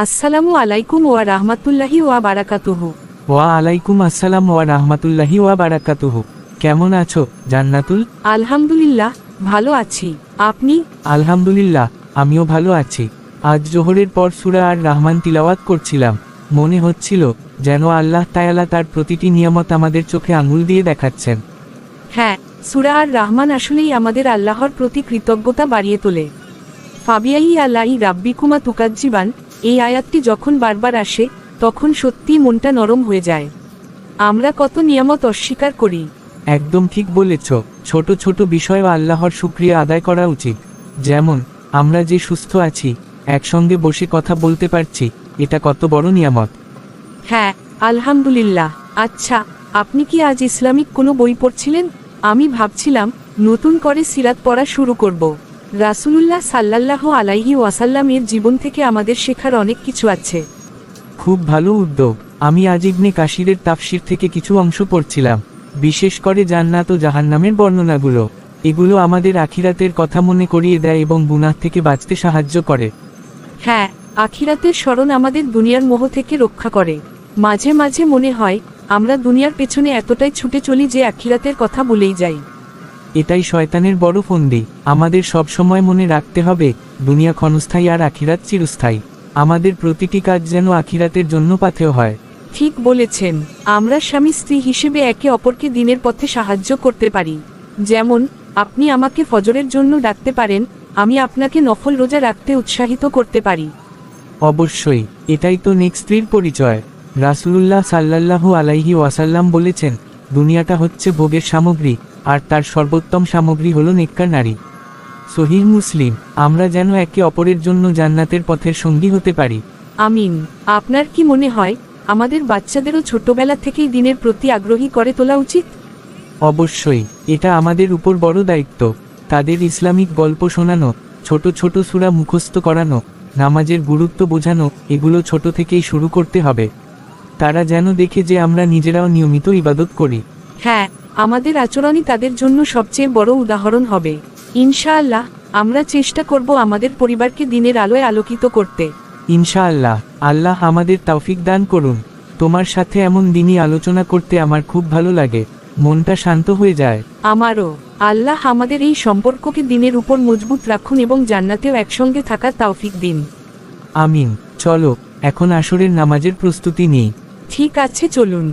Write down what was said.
আসসালামু আলাইকুম ওয়া রাহমাতুল্লাহি ওয়া বারাকাতুহু। ওয়া আলাইকুম আসসালাম ওয়া রাহমাতুল্লাহি ওয়া বারাকাতুহু। কেমন আছো জান্নাতুল? আলহামদুলিল্লাহ ভালো আছি। আপনি? আলহামদুলিল্লাহ আমিও ভালো আছি। আজ জোহরের পর সুরা আর রহমান তিলাওয়াত করছিলাম। মনে হচ্ছিল যেন আল্লাহ তায়ালা তার প্রতিটি নিয়ামত আমাদের চোখে আঙুল দিয়ে দেখাচ্ছেন। হ্যাঁ সুরা আর রহমান আসলেই আমাদের আল্লাহর প্রতি কৃতজ্ঞতা বাড়িয়ে তোলে। ফাবিয়াই আল্লাহি রাব্বিকুমা তুকাজ্জিবান এই আয়াতটি যখন বারবার আসে তখন সত্যিই মনটা নরম হয়ে যায়। আমরা কত নিয়ামত অস্বীকার করি। একদম ঠিক বলেছ ছোট ছোট বিষয়েও আল্লাহর শুক্রিয়া আদায় করা উচিত। যেমন আমরা যে সুস্থ আছি একসঙ্গে বসে কথা বলতে পারছি এটা কত বড় নিয়ামত। হ্যাঁ আলহামদুলিল্লাহ। আচ্ছা আপনি কি আজ ইসলামিক কোনো বই পড়ছিলেন? আমি ভাবছিলাম নতুন করে সিরাত পড়া শুরু করব। রাসূলুল্লাহ সাল্লাল্লাহু আলাইহি ওয়াসাল্লামের জীবন থেকে আমাদের শেখার অনেক কিছু আছে। খুব ভালো উদ্যোগ। আমি আজ ইবনে কাশিরের তাফসির থেকে কিছু অংশ পড়ছিলাম। বিশেষ করে জান্নাত ও জাহান্নামের বর্ণনাগুলো। এগুলো আমাদের আখিরাতের কথা মনে করিয়ে দেয় এবং গুনাহ থেকে বাঁচতে সাহায্য করে। হ্যাঁ আখিরাতের স্মরণ আমাদের দুনিয়ার মোহ থেকে রক্ষা করে। মাঝে মাঝে মনে হয় আমরা দুনিয়ার পেছনে এতটাই ছুটে চলি যে আখিরাতের কথা বলেই যাই। এটাই শয়তানের বড় ফন্দি। আমাদের সব সময় মনে রাখতে হবে দুনিয়া ক্ষণস্থায়ী আর আখিরাত চিরস্থায়ী। আমাদের প্রতিটি কাজ যেন আখিরাতের জন্য পাথেয় হয়। ঠিক বলেছেন আমরা স্বামী স্ত্রী হিসেবে একে অপরকে দিনের পথে সাহায্য করতে পারি। যেমন আপনি আমাকে ফজরের জন্য ডাকতে পারেন আমি আপনাকে নফল রোজা রাখতে উৎসাহিত করতে পারি। অবশ্যই এটাই তো নেক স্ত্রীর পরিচয়। রাসূলুল্লাহ সাল্লাল্লাহু আলাইহি ওয়াসাল্লাম বলেছেন দুনিয়াটা হচ্ছে ভোগের সামগ্রী আর তার সর্বোত্তম সামগ্রী হলো নেককার নারী। সহিহ মুসলিম আমরা যেন একে অপরের জন্য জান্নাতের পথের সঙ্গী হতে পারি। আমিন। আপনার কি মনে হয় আমাদের বাচ্চাদেরও ছোটবেলা থেকেই দিনের প্রতি আগ্রহী করে তোলা উচিত? অবশ্যই এটা আমাদের উপর বড় দায়িত্ব। তাদের ইসলামিক গল্প শোনানো ছোট ছোট সূরা মুখস্থ করানো নামাজের গুরুত্ব বোঝানো এগুলো ছোট থেকেই শুরু করতে হবে। তারা যেন দেখে যে আমরা নিজেরাও নিয়মিত ইবাদত করি। হ্যাঁ আমাদের আচরণই তাদের জন্য সবচেয়ে বড় উদাহরণ হবে। ইনশাআল্লাহ আমরা চেষ্টা করব আমাদের পরিবারকে দিনের আলোয় আলোকিত করতে। ইনশাআল্লাহ আল্লাহ আমাদের তৌফিক দান করুন। তোমার সাথে এমন দিনই আলোচনা করতে আমার খুব ভালো লাগে। মনটা শান্ত হয়ে যায়। আমারও আল্লাহ আমাদের এই সম্পর্ককে দিনের উপর মজবুত রাখুন এবং জান্নাতেও একসঙ্গে থাকার তৌফিক দিন। আমিন চলো এখন আসরের নামাজের প্রস্তুতি নিই। ঠিক আছে চলুন।